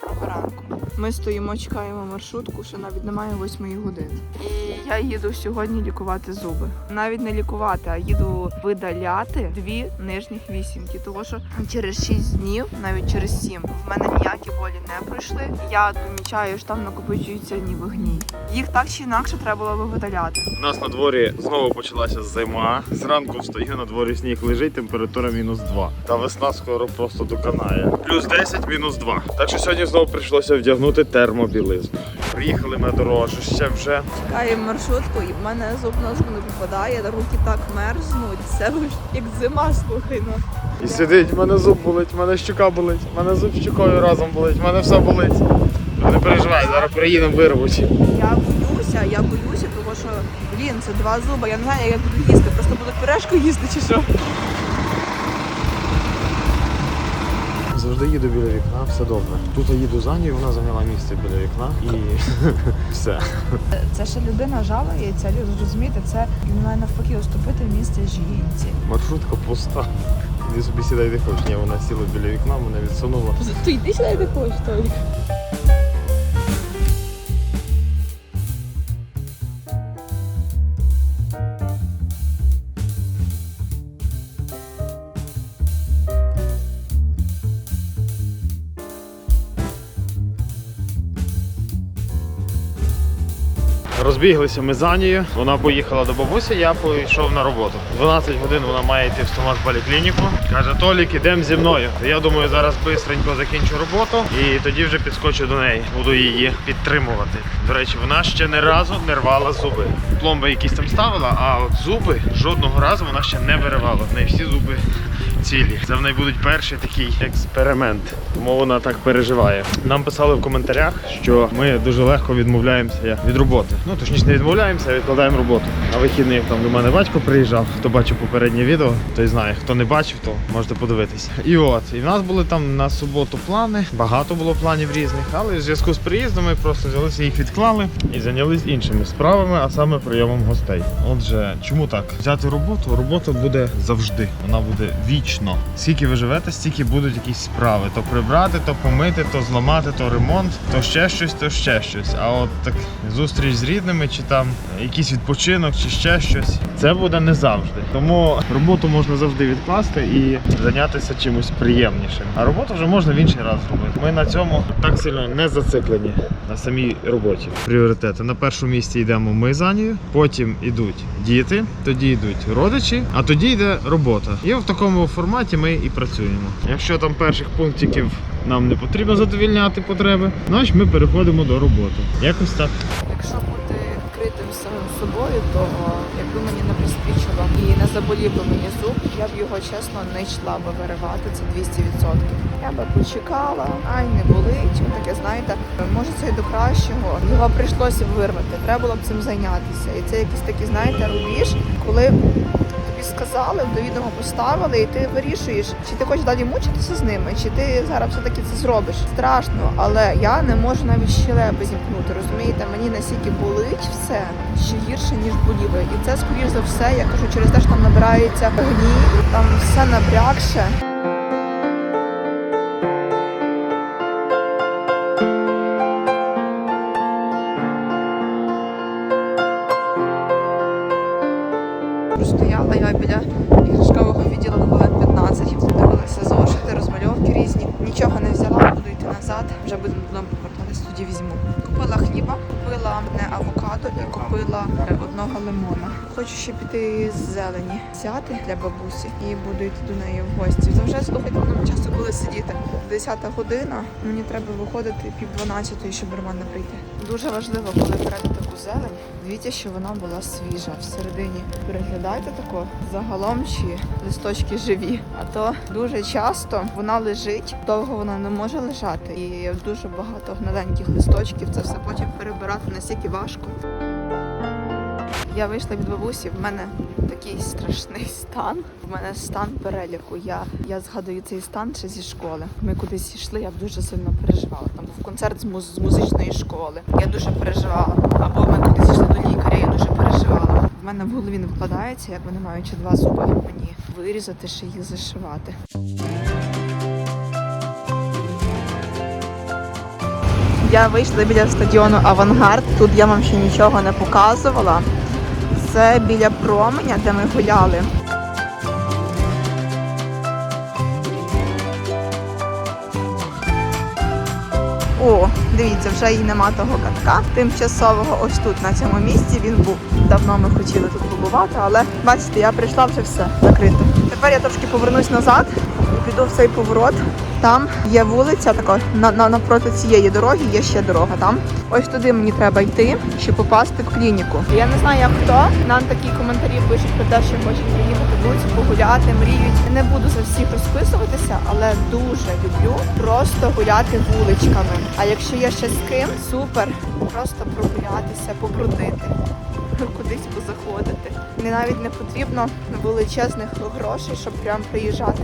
Доброго ранку. Ми стоїмо, чекаємо маршрутку, що навіть немає восьмої години. І я їду сьогодні лікувати зуби. Навіть не лікувати, а їду видаляти дві нижніх вісімки. Тому що через 6 днів, навіть через 7, в мене ніякі болі не пройшли. Я помічаю, що там накопичується ніби гній. Їх так чи інакше треба було би видаляти. У нас на дворі знову почалася зима. Зранку встаю на дворі сніг лежить, температура мінус 2. Та весна скоро просто доконає. Плюс 10, мінус 2. Так що сьогодні знову прийшлося вдягнути термобілизну. Приїхали ми дорожче вже. Чекаємо маршрутку, і в мене зуб на зуб не попадає, руки так мерзнуть. Це як зима, слухай. Ну. І сидить, в мене зуб болить, в мене щука болить, в мене зуб щукою разом болить, в мене все болить. Не переживай, зараз приїдемо вирвуть. Я боюся, я боюся, тому що блін, це два зуби. Я не знаю, як буду їсти. Просто буду пюрешку їсти чи що. Завжди їду біля вікна, все добре. Тут я їду за нею, вона зайняла місце біля вікна і все. Це ще людина жалується, люди розумієте, це він має навпаки уступити місце жінці. Маршрутка пуста. Іди собі сідай де хочеш. Ні, вона сіла біля вікна, мене відсунула. То йди сюди, де хочеш, Толік. Розбіглися ми за нею. Вона поїхала до бабусі, я пішов на роботу. 12 годин вона має йти в стоматполіклініку. Каже, Толік, ідемо зі мною. Я думаю, зараз швидко закінчу роботу і тоді вже підскочу до неї. Буду її підтримувати. До речі, вона ще не разу не рвала зуби. Пломби якісь там ставила, а от зуби жодного разу вона ще не виривала. В неї всі зуби цілі. Це в неї будуть перший такий експеримент. Тому вона так переживає. Нам писали в коментарях, що ми дуже легко відмовляємося від роботи. Ну точніше, не відмовляємося, а відкладаємо роботу. На вихідних там до мене батько приїжджав. Хто бачив попереднє відео, той знає. Хто не бачив, то можете подивитися. І от, і в нас були там на суботу плани. Багато було планів різних, але в зв'язку з приїздом ми просто взялися їх відклали і зайнялись іншими справами, а саме прийомом гостей. Отже, чому так? Взяти роботу, робота буде завжди. Вона буде вічно. Скільки ви живете, стільки будуть якісь справи. То прибрати, то помити, то зламати, то ремонт, то ще щось, то ще щось. А от так зустріч з рідними, чи там якийсь відпочинок, чи ще щось. Це буде не завжди. Тому роботу можна завжди відкласти і зайнятися чимось приємнішим. А роботу вже можна в інший раз зробити. Ми на цьому так сильно не зациклені на самій роботі. Пріоритети на першому місці йдемо ми за нею, потім йдуть діти, тоді йдуть родичі, а тоді йде робота. І в такому форматі ми і працюємо. Якщо там перших пунктиків нам не потрібно задовільняти потреби, значить ми переходимо до роботи. Якось так. Якщо бути відкритим самим собою, то якби мені не приспічило і не заболів би мені зуб, я б його чесно не йшла би виривати. Це 200%. Я би почекала, ай не болить. Таке знаєте, може це і до кращого. Його прийшлося вирвати. Треба було б цим зайнятися. І це якийсь такий, знаєте, рубіж, коли сказали, до відома поставили, і ти вирішуєш, чи ти хочеш далі мучитися з ними, чи ти зараз все-таки це зробиш. Страшно, але я не можу навіть щелепи зімкнути. Розумієте, мені настільки болить все, ще гірше ніж боліло. І це скоріш за все, я кажу, через те, що там набирається гній, там все набрякше. Ще піти з зелені взяти для бабусі і буду йти до неї в гості. Та вже слухайте, нам часу коли сидіти. 10 година. Мені треба виходити пів 12, щоб нормально прийти. Дуже важливо, коли берете таку зелень. Дивіться, що вона була свіжа всередині. Переглядайте тако загалом чи листочки живі. А то дуже часто вона лежить, довго вона не може лежати. І дуже багато гниленьких листочків. Це все потім перебирати настільки важко. Я вийшла від бабусі, в мене такий страшний стан. В мене стан переліку. Я, я згадую цей стан ще зі школи. Ми кудись йшли, я дуже сильно переживала. Там був концерт з, муз- з музичної школи. Я дуже переживала. Або ми кудись йшли до лікаря, я дуже переживала. В мене в голові не вкладається, як вони маючи два зуби мені вирізати, ще їх зашивати. Я вийшла біля стадіону Авангард. Тут я вам ще нічого не показувала. Це біля променя, де ми гуляли. О, дивіться, вже і нема того катка тимчасового. Ось тут на цьому місці він був. Давно ми хотіли тут побувати, але бачите, я прийшла вже все закрито. Тепер я трошки повернусь назад і піду в цей поворот. Там є вулиця, така на, на навпроти цієї дороги є ще дорога. Там ось туди мені треба йти, щоб попасти в клініку. Я не знаю, як хто нам такі коментарі пишуть про те, що хочуть приїхати вулицю, погуляти, мріють. Не буду за всіх розписуватися, але дуже люблю просто гуляти вуличками. А якщо є ще з ким, супер, просто прогулятися, побрудити. Кудись позаходити. Не навіть не потрібно величезних грошей, щоб прям приїжджати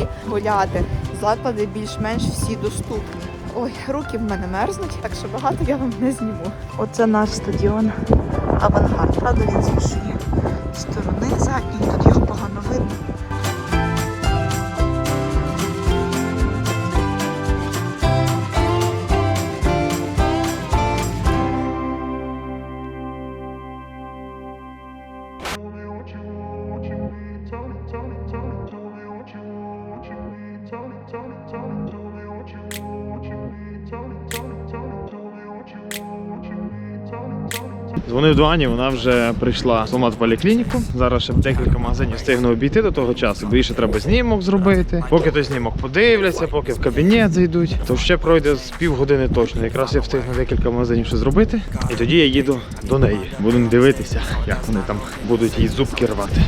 і гуляти. Заклади більш-менш всі доступні. Ой, руки в мене мерзнуть, так що багато я вам не зніму. Оце наш стадіон Авангард. Правда, він з іншої сторони до Ані, вона вже прийшла в стомат-поліклініку. Зараз ще декілька магазинів встигну обійти до того часу. бо Більше треба знімок зробити. Поки той знімок подивляться, поки в кабінет зайдуть, то ще пройде з півгодини точно. Якраз я встигну декілька магазинів ще зробити. І тоді я їду до неї. Будемо дивитися, як вони там будуть їй зубки рвати.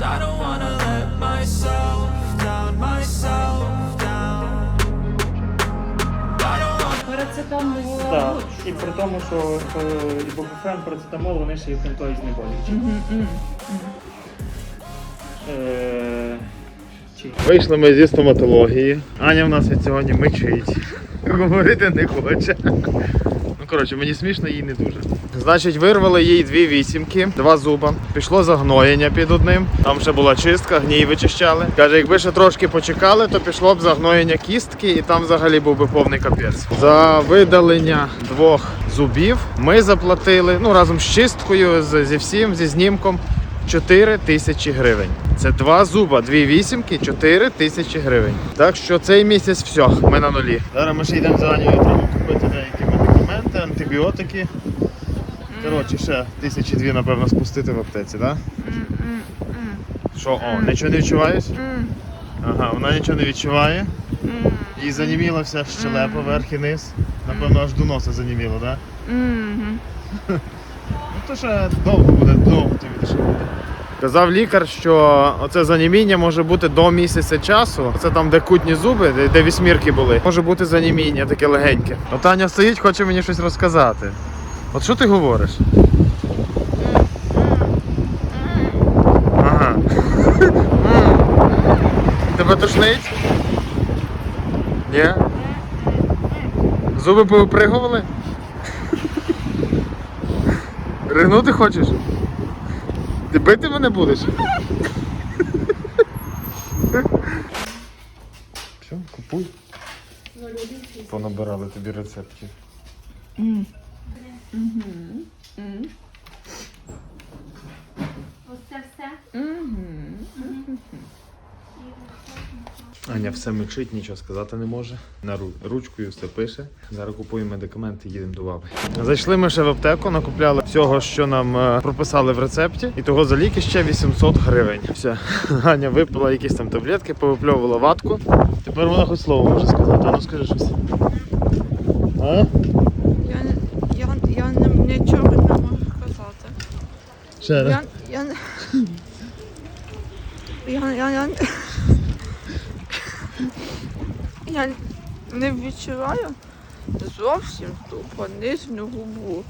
I don't wanna let myself down, myself down I don't Парацетамол. Так, і при тому, що е, ібупрофен, парацетамол, вони ще й фентої знеболюючі. Е, чи Вийшли ми зі стоматології. Аня в нас від сьогодні мичить. Говорити не хоче. Коротше, мені смішно, їй не дуже. Значить, вирвали їй дві вісімки, два зуба. Пішло загноєння під одним. Там ще була чистка, гній вичищали. Каже, якби ще трошки почекали, то пішло б загноєння кістки, і там взагалі був би повний капець. За видалення двох зубів ми заплатили ну разом з чисткою, зі всім, зі знімком. 4 тисячі гривень. Це два зуба, дві вісімки, 4 тисячі гривень. Так що цей місяць все, ми на нулі. Зараз ми ще йдемо за треба купити деякі антибіотики. Коротше, ще тисячі дві, напевно, спустити в аптеці, так? Що, о, нічого не відчуваєш? Ага, вона нічого не відчуває. Їй заніміла вся щелепа, верх і низ. Напевно, аж до носа заніміло, так? Ну то ще довго буде, довго тобі ще буде. Казав лікар, що оце заніміння може бути до місяця часу. Це там, де кутні зуби, де, де вісьмірки були. Може бути заніміння таке легеньке. От Таня стоїть, хоче мені щось розказати. От що ти говориш? Ага. Тебе тошнить? Ні? Зуби повипригували? Ригнути хочеш? Ти бити мене будеш? Все, купуй. Понабирали тобі рецептів. Оце Аня все мечить, нічого сказати не може. На ручкою все пише. Зараз купуємо медикаменти, їдемо до баби. Зайшли ми ще в аптеку, накупляли всього, що нам е, прописали в рецепті, і того за ліки ще 800 гривень. Все. Аня випила якісь там таблетки, повипльовувала ватку. Тепер вона хоч слово може сказати. А ну скажи щось. А? Я, я, я нічого не можу сказати. Ще раз. Я, я, не- я, я, я, я не відчуваю зовсім тупо нижню губу.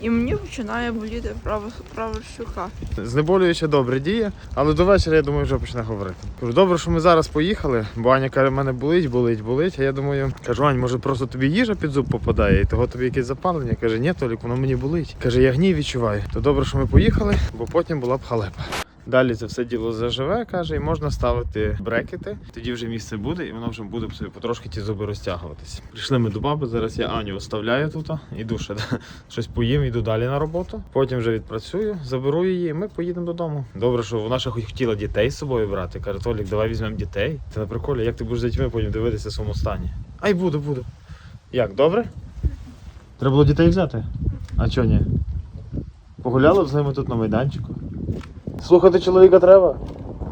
І мені починає боліти права, права щука. Знеболююче добре діє, але до вечора, я думаю, вже почне говорити. Кажу, добре, що ми зараз поїхали, бо Аня каже, в мене болить, болить, болить. А я думаю, кажу, Ань, може просто тобі їжа під зуб попадає, і того тобі якесь запалення. Каже, ні, Толік, воно мені болить. Каже, я гній відчуваю. То добре, що ми поїхали, бо потім була б халепа. Далі це все діло заживе, каже, і можна ставити брекети. Тоді вже місце буде, і воно вже буде собі потрошки ті зуби розтягуватися. Прийшли ми до баби. Зараз я Аню оставляю тут. Іду ще щось поїм, іду далі на роботу. Потім вже відпрацюю, заберу її, і ми поїдемо додому. Добре, що вона ще хоч хотіла дітей з собою брати. Каже, Толік, давай візьмемо дітей. Ти на приколі, як ти будеш з дітьми потім дивитися в своєму стані? Ай, буду, буду. Як, добре? Треба було дітей взяти. А чого ні? Погуляли з ними тут на майданчику. Слухати чоловіка треба.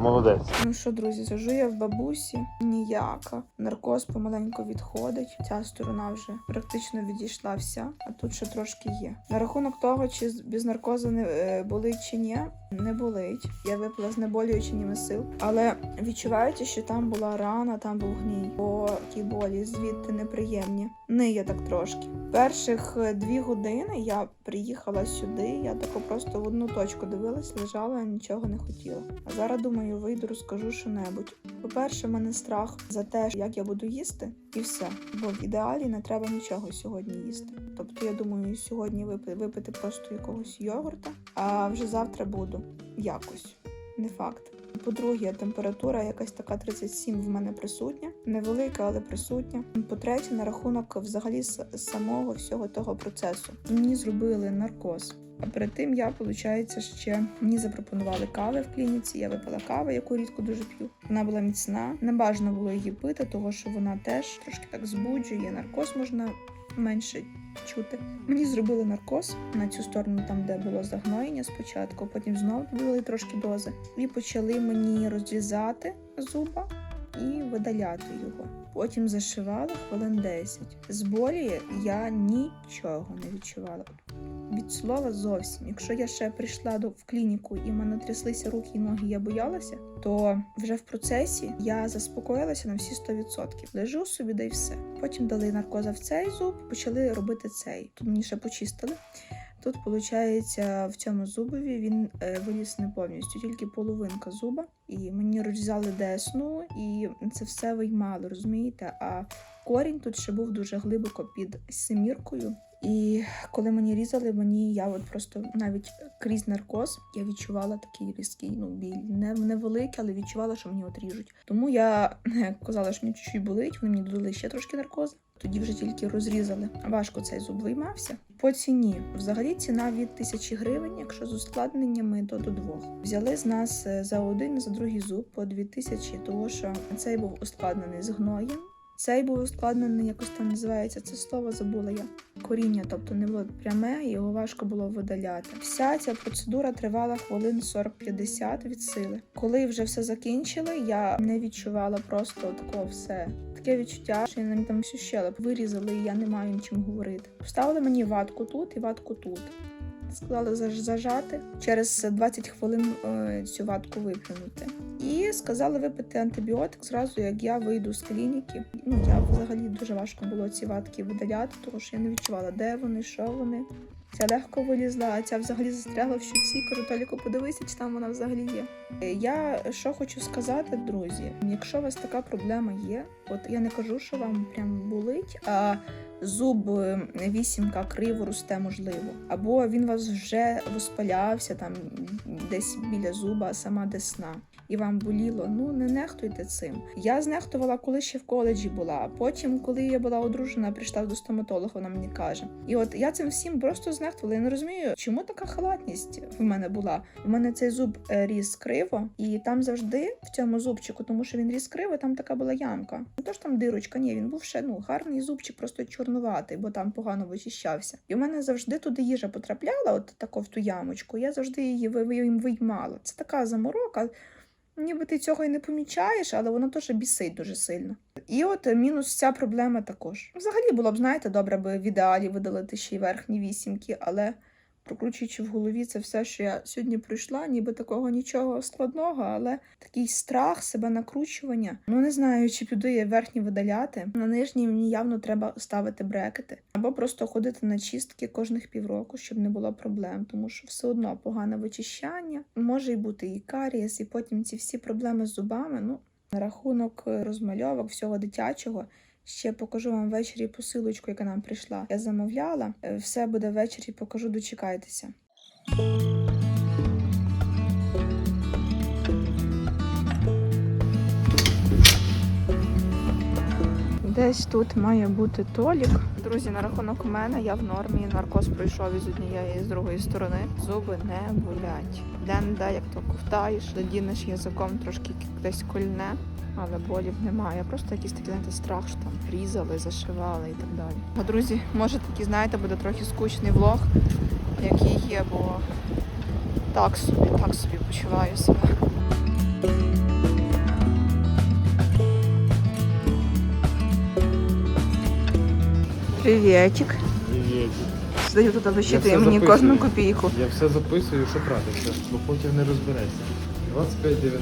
Молодець. Ну що, друзі, сижу я в бабусі ніяка. Наркоз помаленьку відходить. Ця сторона вже практично відійшла вся, а тут ще трошки є. На рахунок того, чи без наркозу не е, болить чи ні, не болить. Я випила знеболюючими сил, але відчувається, що там була рана, там був гній. Бо ті болі звідти неприємні. Ниє так трошки. Перших е, дві години я приїхала сюди. Я тако просто в одну точку дивилась, лежала, нічого не хотіла. А зараз думаю, вийду, розкажу що-небудь. По-перше, в мене страх за те, як я буду їсти, і все. Бо в ідеалі не треба нічого сьогодні їсти. Тобто, я думаю, сьогодні випити просто якогось йогурта, а вже завтра буду якось. Не факт. По-друге, температура якась така 37 в мене присутня, невелика, але присутня. По-третє, на рахунок взагалі самого всього того процесу. Мені зробили наркоз. А перед тим я, виходить, ще мені запропонували кави в клініці. Я випила каву, яку рідко дуже п'ю. Вона була міцна. Не бажано було її пити, тому що вона теж трошки так збуджує. Наркоз можна менше чути. Мені зробили наркоз на цю сторону, там де було загноєння спочатку, потім знову додали трошки дози, і почали мені розрізати зуба і видаляти його. Потім зашивали хвилин 10. З болі я нічого не відчувала. Від слова зовсім. Якщо я ще прийшла до в клініку і в мене тряслися руки і ноги, я боялася, то вже в процесі я заспокоїлася на всі 100%. Лежу собі, да й все. Потім дали наркоза в цей зуб, почали робити цей. Тут мені ще почистили. Тут, виходить, в цьому зубові він е, виліз не повністю, тільки половинка зуба. І мені розрізали десну, і це все виймали, розумієте? А корінь тут ще був дуже глибоко під семіркою. І коли мені різали, мені я от просто навіть крізь наркоз я відчувала такий різкий ну, біль. Не невеликий, але відчувала, що мені от ріжуть. Тому я казала, що мені чуть-чуть болить, вони мені додали ще трошки наркозу. Тоді вже тільки розрізали. Важко цей зуб виймався. По ціні взагалі ціна від тисячі гривень, якщо з ускладненнями, то до двох. Взяли з нас е, за один за другий зуб по дві тисячі, тому що цей був ускладнений з гноєм. Цей був ускладнений, якось там називається це слово, забула я. Коріння, тобто не було пряме, його важко було видаляти. Вся ця процедура тривала хвилин 40-50 від сили. Коли вже все закінчили, я не відчувала просто такого все. Таке відчуття, що мені там всю щелеп вирізали, і я не маю нічим говорити. Вставили мені ватку тут і ватку тут. Сказали заж- зажати через 20 хвилин е, цю ватку виплюнути. І сказали випити антибіотик зразу, як я вийду з клініки. Ну я взагалі дуже важко було ці ватки видаляти, тому що я не відчувала, де вони, що вони. Ця легко вилізла, а ця взагалі застрягла в щуці. Кажу, Толіку, подивися, чи там вона взагалі є. Я що хочу сказати, друзі, якщо у вас така проблема є, от я не кажу, що вам прям болить, а зуб вісімка криво росте, можливо, або він у вас вже воспалявся там десь біля зуба, сама десна. І вам боліло, ну не нехтуйте цим. Я знехтувала, коли ще в коледжі була. Потім, коли я була одружена, прийшла до стоматолога, вона мені каже. І от я цим всім просто знехтувала. Я не розумію, чому така халатність в мене була. У мене цей зуб е, ріс криво, і там завжди в цьому зубчику, тому що він ріс криво, там така була ямка. Не то ж там дирочка, ні, він був ще ну гарний зубчик, просто чорнуватий, бо там погано вичищався. І в мене завжди туди їжа потрапляла, от тако в ту ямочку. Я завжди її ви- ви- виймала. Це така заморока. Ніби ти цього і не помічаєш, але воно теж бісить дуже сильно. І от е, мінус ця проблема також. Взагалі було б, знаєте, добре би в ідеалі видалити ще й верхні вісімки, але прокручуючи в голові це все, що я сьогодні пройшла, ніби такого нічого складного, але такий страх, себе накручування. Ну не знаю, чи піду я верхні видаляти. На нижній мені явно треба ставити брекети, або просто ходити на чистки кожних півроку, щоб не було проблем, тому що все одно погане вичищання, може й бути і карієс, і потім ці всі проблеми з зубами. Ну на рахунок е, розмальовок всього дитячого. Ще покажу вам ввечері посилочку, яка нам прийшла. Я замовляла. Е, Все буде ввечері, покажу, дочекайтеся. Десь тут має бути Толік. Друзі, на рахунок мене я в нормі. Наркоз пройшов із однієї і з другої сторони. Зуби не болять. Де-не-де, як то ковтаєш, додінеш язиком трошки десь кольне, але болів немає. Просто якийсь такий знаєте, страх, що там різали, зашивали і так далі. А друзі, може такий, знаєте, буде трохи скучний влог, який є, бо так собі, так собі почуваю себе. Привітик. Привіт. Здаю тут вичитує мені записую. кожну копійку. Я все записую, що правильно, бо потім не розберешся. 25,90.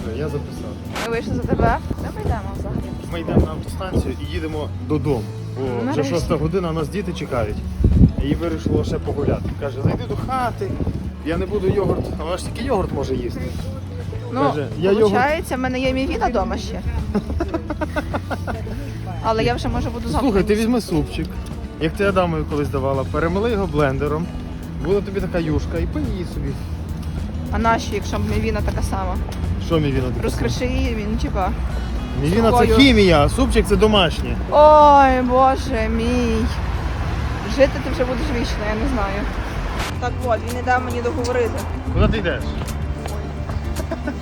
Все, я записав. Ми вийшли за тебе. Ми йдемо взагалі? Ми йдемо на автостанцію і їдемо додому. Бо вже Нарешті. 6 година, нас діти чекають. І їй вирішило ще погуляти. Каже, зайди до хати, я не буду йогурт. А вона ж тільки йогурт може їсти. Ну, Каже, я йогурт- в мене є мівіна вдома ще. Але я вже може буду завтра. Слухай, ти візьми супчик, як ти Адамові колись давала, перемили його блендером. Буде тобі така юшка і пий її собі. А наші, якщо мівіна така сама. Що Мівіна? таке? Розкриши її, він типа. Мівіна це сухою. хімія, а супчик це домашнє. Ой, боже мій. Жити ти вже будеш вічно, я не знаю. Так от, він не дав мені договорити. Куди ти йдеш?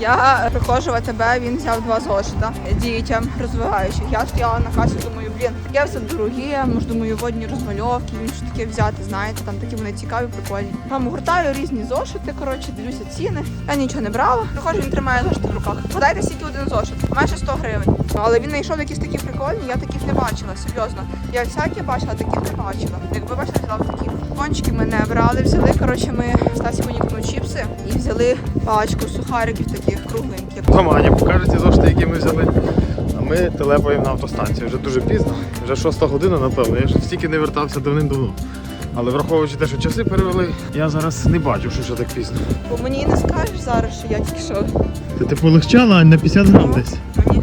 Я приходжу в АТБ, він взяв два зошита дітям розвиваючих. Я стояла на касі, думаю, блін, я все дорогі, може, думаю, водні розмальовки, він що таке взяти, знаєте, там такі вони цікаві, прикольні. Там гуртаю різні зошити, коротше, дивлюся ціни. Я нічого не брала. Приходжу, він тримає зошити в руках. Гадайте, скільки один зошит? Майже 100 гривень. Але він знайшов якісь такі прикольні, я таких не бачила, серйозно. Я всякі бачила, таких не бачила. Якби бачила, взяла б такі. Пончики ми не брали, взяли. Коротше, ми Стасі понікнули чіпси і взяли пачку сухариків таких кругленьких. Дома Аня покаже ті зошити, які ми взяли. А ми телепаємо на автостанцію. Вже дуже пізно, вже шоста година, напевно. Я ж стільки не вертався давним-давно. Але враховуючи те, що часи перевели, я зараз не бачу, що вже так пізно. Бо мені і не скажеш зараз, що я тільки що. Ти ти полегчала, Ань, на 50 грам десь. Мені...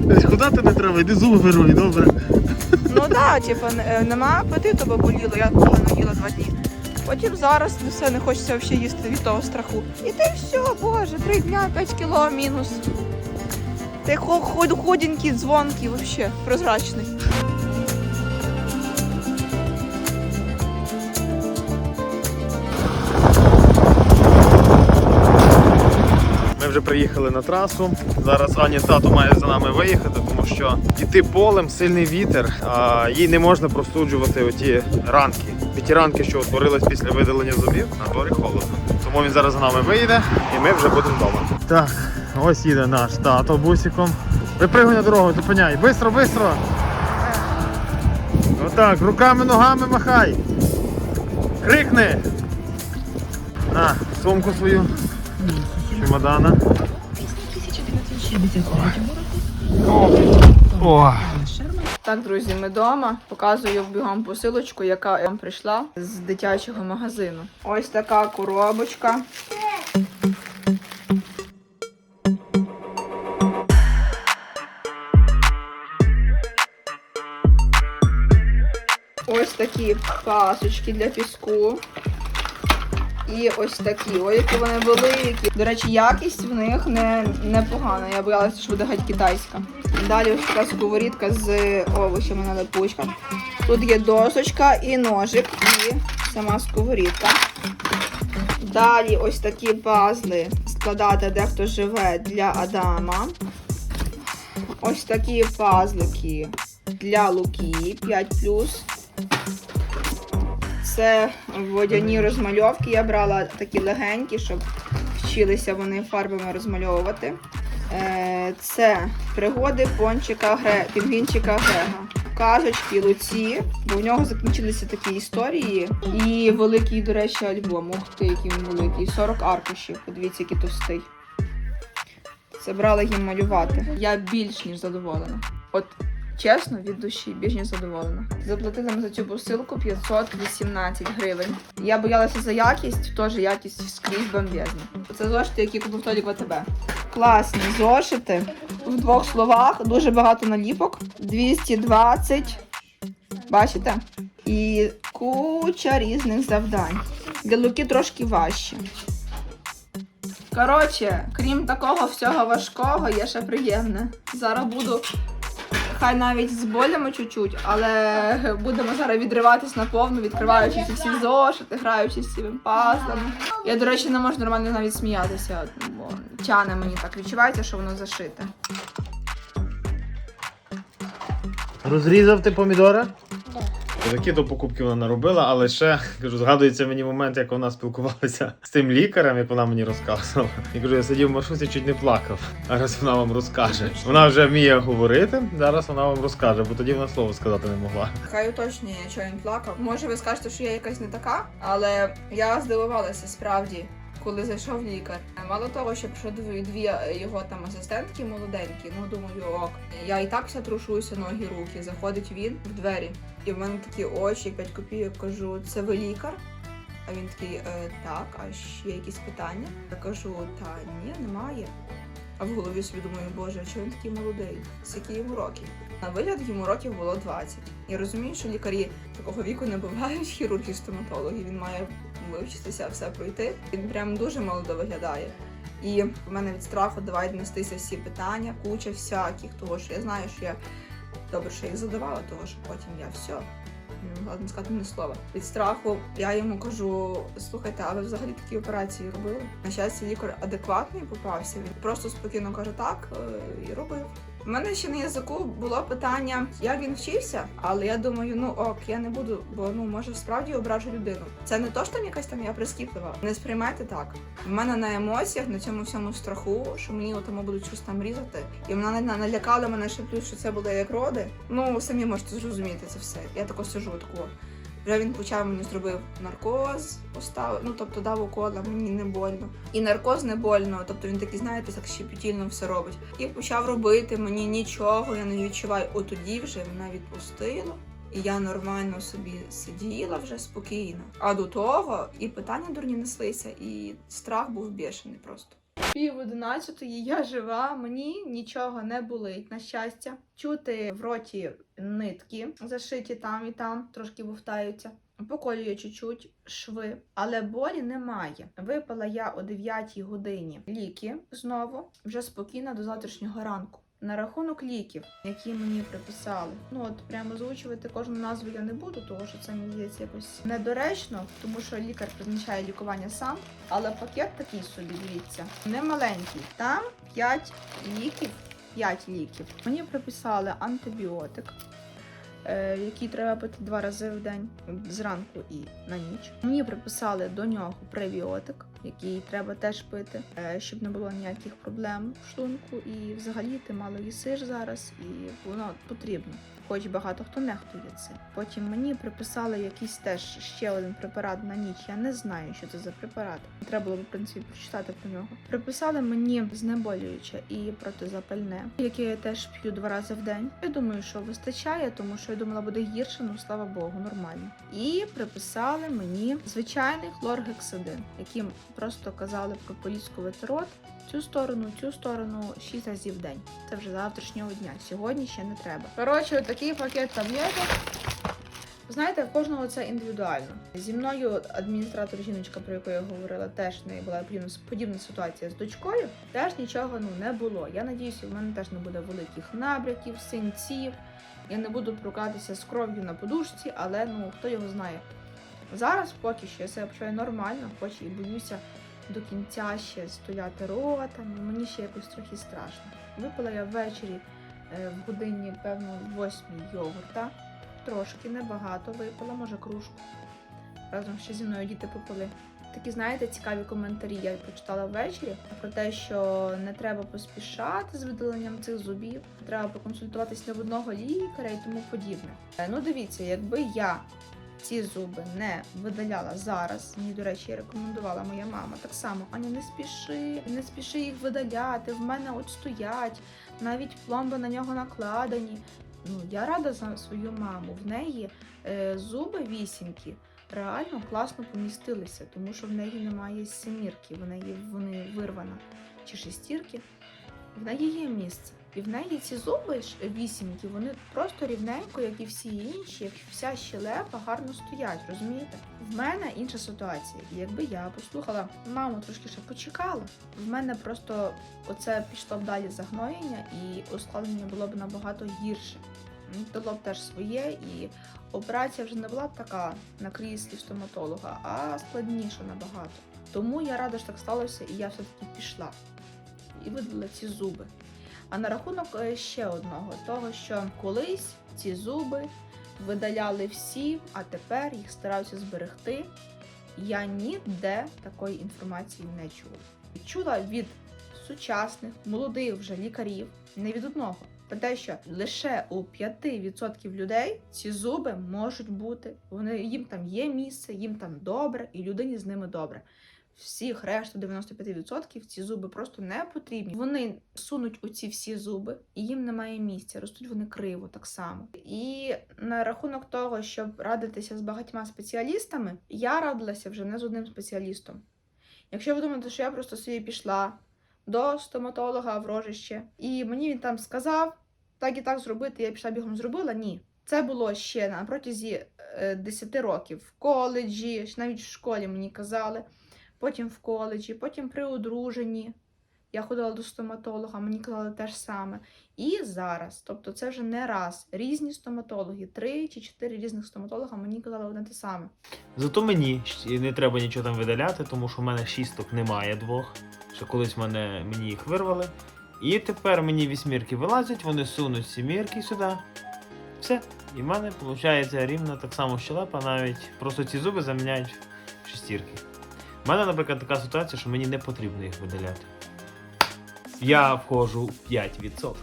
Десь ходати не треба, йди зуби вируй, добре. Да, типу, е, нема апетиту, бо боліло, я погано їла два дні. Потім зараз ну, все не хочеться взагалі їсти від того страху. І ти все, боже, три дня, 5 кіло мінус. Ти ходенький, дзвонкий, взагалі, прозрачний. Вже приїхали на трасу. Зараз Ані тато має за нами виїхати, тому що йти полем сильний вітер, а їй не можна простуджувати оті ранки. Ті ранки, що утворились після видалення зубів, на дворі холодно. Тому він зараз за нами виїде і ми вже будемо вдома. Так, ось їде наш тато бусиком. Випригуй на дорогу, зупиняй. Бистро, бистро. Отак, руками, ногами махай. Крикни. На, сумку свою. Чемодана. Так, друзі, ми вдома. Показую бігом посилочку, яка нам прийшла з дитячого магазину. Ось така коробочка. Ось такі пасочки для піску. І ось такі, ой, які вони великі. До речі, якість в них не, непогана. Я боялася, що буде геть китайська. Далі ось така сковорідка з овочами на липучках. Тут є досочка і ножик, і сама сковорідка. Далі ось такі пазли складати, де хто живе для Адама. Ось такі пазлики для Луки 5 це водяні розмальовки. Я брала такі легенькі, щоб вчилися вони фарбами розмальовувати. Е, Це пригоди пончика Гре... пінгвінчика Грега. Казочки Луці, бо в нього закінчилися такі історії. І великий, до речі, альбом. Ух ти, який він великий. 40 аркушів. Подивіться, який товстий. Це брала їм малювати. Я більш ніж задоволена. От Чесно, від душі, більш ніж задоволена. Заплатили ми за цю посилку 518 гривень. Я боялася за якість, теж якість скрізь бомбезна. Це зошити, які купив Толік в АТБ. Класні зошити. В двох словах дуже багато наліпок. 220. Бачите? І куча різних завдань. Для луки трошки важче. Коротше, крім такого всього важкого, є ще приємне. Зараз буду хай навіть з болями чуть-чуть, але будемо зараз відриватись наповну, відкриваючи ці всі зошити, граючи з цими пастами. Я, до речі, не можу нормально навіть сміятися, бо тяне мені так відчувається, що воно зашите. Розрізав ти помідори? Такі до покупки вона наробила, але ще кажу, згадується мені момент, як вона спілкувалася з тим лікарем, як вона мені розказувала. Я кажу, я сидів в маршруті, чуть не плакав. А Зараз вона вам розкаже. Вона вже вміє говорити, зараз вона вам розкаже, бо тоді вона слово сказати не могла. Хай уточнює, що він плакав. Може, ви скажете, що я якась не така, але я здивувалася справді. Коли зайшов лікар, мало того, що прийшли дві, дві його там асистентки молоденькі, ну думаю, ок. Я і так вся трушуюся, ноги, руки. Заходить він в двері, і в мене такі очі, 5 копійок кажу, це ви лікар? А він такий, е, так, а ще якісь питання? Я кажу, та ні, немає. А в голові собі думаю, боже, чого він такий молодий? Скільки йому років? На вигляд йому років було 20. Я розумію, що лікарі такого віку не бувають, хірурги, стоматологи. Він має вивчитися, все пройти. Він прям дуже молодо виглядає. І в мене від страху давай нестися всі питання, куча всяких, того що я знаю, що я добре, що їх задавала, того що потім я все. Не не сказати ні слова. Від страху я йому кажу: слухайте, а ви взагалі такі операції робили? На щастя, лікар адекватний попався. Він просто спокійно каже так е, і робив. У мене ще на язику було питання, як він вчився, але я думаю, ну ок, я не буду, бо ну може справді ображу людину. Це не то, що там якась там я прискіплива. Не сприймайте так. В мене на емоціях, на цьому всьому страху, що мені отому будуть щось там різати. І вона на- налякала мене ще плюс, що це буде як роди. Ну самі можете зрозуміти це все. Я тако сижу тако. Вже він почав мені зробив наркоз, поставив, ну тобто дав укола, мені не больно. І наркоз не больно, тобто він такий, знаєте, так щепетільно все робить. І почав робити мені нічого, я не відчуваю. От тоді вже мене відпустило. І я нормально собі сиділа вже спокійно. А до того і питання дурні неслися, і страх був бешений просто. Пів одинадцятої я жива, мені нічого не болить, на щастя. Чути в роті нитки, зашиті там і там, трошки вовтаються. Поколює чуть-чуть шви, але болі немає. Випила я о 9 годині ліки знову, вже спокійно до завтрашнього ранку. На рахунок ліків, які мені приписали, ну от прямо озвучувати кожну назву я не буду, тому що це мені здається якось недоречно, тому що лікар призначає лікування сам. Але пакет такий собі, дивіться, не маленький. Там 5 ліків, 5 ліків. Мені приписали антибіотик, який треба пити два рази в день зранку і на ніч. Мені приписали до нього пребіотик, який треба теж пити, е, щоб не було ніяких проблем в шлунку. І взагалі ти мало їсиш зараз, і воно потрібно. Хоч багато хто нехтує цим. Потім мені приписали якийсь теж ще один препарат на ніч. Я не знаю, що це за препарат. Треба було в принципі прочитати про нього. Приписали мені знеболююче і протизапальне, яке я теж п'ю два рази в день. Я думаю, що вистачає, тому що я думала, буде гірше, ну слава Богу, нормально. І приписали мені звичайний хлоргексидин, яким просто казали про поліскувати рот. Цю сторону, цю сторону 6 разів в день. Це вже завтрашнього дня. Сьогодні ще не треба. Коротше, такий пакет таблеток. Знаєте, в кожного це індивідуально. Зі мною адміністратор жіночка, про яку я говорила, теж в неї була подібна ситуація з дочкою. Теж нічого ну не було. Я надіюся, в мене теж не буде великих набряків, синців. Я не буду прокатися з кров'ю на подушці, але ну хто його знає. Зараз поки що я себе почуваю нормально, хоч і боюся до кінця ще стояти рота, ну, мені ще якось трохи страшно. Випила я ввечері е, в годині, певно, восьмій йогурта. Трошки небагато випила, може кружку. Разом ще зі мною діти попили. Такі, знаєте, цікаві коментарі я прочитала ввечері про те, що не треба поспішати з видаленням цих зубів, треба проконсультуватись не в одного лікаря і тому подібне. Е, Ну, дивіться, якби я ці зуби не видаляла зараз. Мені, до речі, рекомендувала моя мама так само. Аня, не спіши, не спіши їх видаляти. В мене от стоять, навіть пломби на нього накладені. Ну, я рада за свою маму. В неї е, зуби вісімки реально класно помістилися, тому що в неї немає сімірки, в неї вони вирвана чи шестірки. В неї є місце. І в неї ці зуби вісімки, вони просто рівненько, як і всі інші, як вся щелепа, гарно стоять, розумієте? В мене інша ситуація. І якби я послухала маму трошки ще почекала, в мене просто оце пішло б далі загноєння, і ускладнення було б набагато гірше. М, Дало б теж своє, і операція вже не була б така на кріслі стоматолога, а складніша набагато. Тому я рада, що так сталося, і я все-таки пішла і видала ці зуби. А на рахунок е, ще одного, того, що колись ці зуби видаляли всі, а тепер їх стараються зберегти. Я ніде такої інформації не чула. Чула від сучасних, молодих вже лікарів, не від одного. Про те, що лише у 5% людей ці зуби можуть бути. Вони їм там є місце, їм там добре, і людині з ними добре. Всіх решту 95% ці зуби просто не потрібні. Вони сунуть у ці всі зуби, і їм немає місця. Ростуть вони криво так само. І на рахунок того, щоб радитися з багатьма спеціалістами, я радилася вже не з одним спеціалістом. Якщо ви думаєте, що я просто собі пішла до стоматолога в рожище, і мені він там сказав, так і так зробити, я пішла бігом зробила. Ні. Це було ще на протязі е, 10 років в коледжі, навіть в школі мені казали, потім в коледжі, потім при одруженні. Я ходила до стоматолога, мені казали те ж саме. І зараз, тобто це вже не раз. Різні стоматологи, три чи чотири різних стоматолога мені казали одне те саме. Зато мені не треба нічого там видаляти, тому що в мене шісток немає двох. Що колись мене, мені їх вирвали. І тепер мені вісьмірки вилазять, вони сунуть сімірки сюди. Все. І в мене виходить рівно так само щелепа, навіть просто ці зуби заміняють шестірки. У мене, наприклад, така ситуація, що мені не потрібно їх видаляти. Я входжу 5%.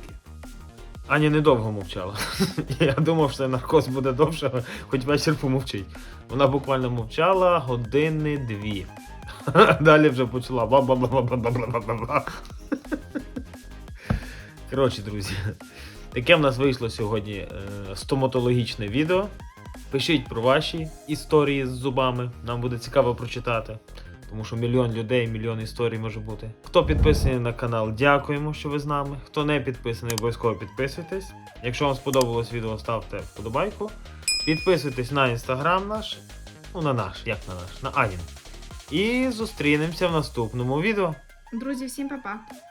Аня недовго мовчала. Я думав, що наркоз буде довше, хоч вечір помовчить. Вона буквально мовчала години дві. Далі вже почала ба-ба-ба-ба-ба-ба-ба-ба. Коротше, друзі, таке в нас вийшло сьогодні е, стоматологічне відео. Пишіть про ваші історії з зубами, нам буде цікаво прочитати. Тому що мільйон людей, мільйон історій може бути. Хто підписаний на канал, дякуємо, що ви з нами. Хто не підписаний, обов'язково підписуйтесь. Якщо вам сподобалось відео, ставте вподобайку. Підписуйтесь на інстаграм наш. Ну, на наш, як на наш, на Анін. І зустрінемося в наступному відео. Друзі, всім па-па!